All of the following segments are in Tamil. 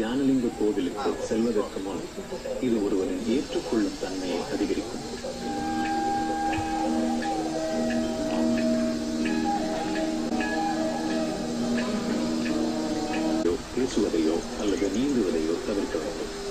தியானலிங்க கோவிலுக்கு செல்வதற்கு முன் இது ஒருவரின் ஏற்றுக்கொள்ளும் தன்மையை அதிகரிக்கும். பேசுவதையோ அல்லது நீந்துவதையோ தவிர்க்க வேண்டும்.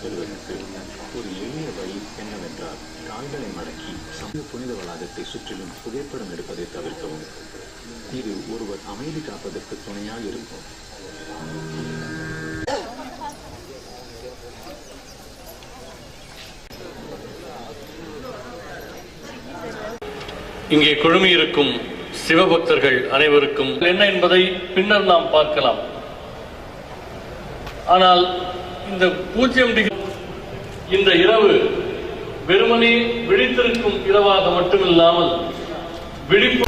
பெறுவதற்கு ஒரு எளிய வழி என்னவென்றால் கால்களை மடக்கி சமூக புனித வளாகத்தை சுற்றிலும் புகைப்படம் எடுப்பதை தவிர்க்கவும். இது ஒருவர் அமைதி காப்பதற்கு துணையாக இருக்கும். இங்கே குழுமியிருக்கும் சிவபக்தர்கள் அனைவருக்கும் என்ன என்பதை பின்னர் நாம் பார்க்கலாம். ஆனால் இந்த பூஜ்ஜியம் டிகிரி இந்த இரவு வெறுமனே விழித்திருக்கும் இரவாக மட்டுமில்லாமல் விழிப்பு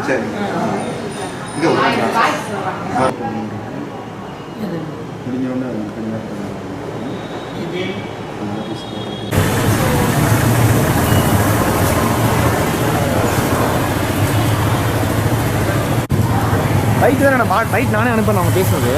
சரி. இங்கே பைக் தானே நான் பைக் நானே அனுப்ப அவங்க பேசுனது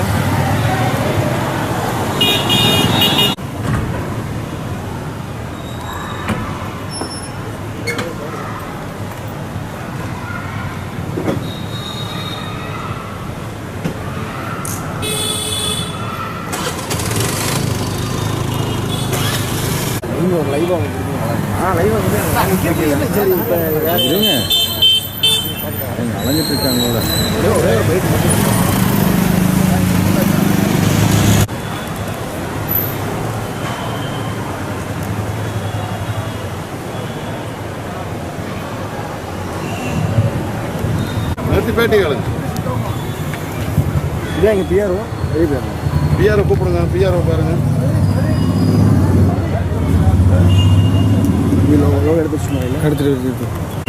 லைவ் ஆ லைவ் வந்து சரி இப்போ இருங்க. அலைஞ்சிட்டு இருக்காங்களோட ஒரே ஒரு பைக் நிறுத்தி பேட்டி கேளுங்க இதான் எங்கள் பிஆர்ஓ பெரிய பிஆர்ஓ பிஆர்ஓ கூப்பிடுங்க பிஆர்ஓ பாருங்க. இதில் எடுத்து எடுத்துகிட்டு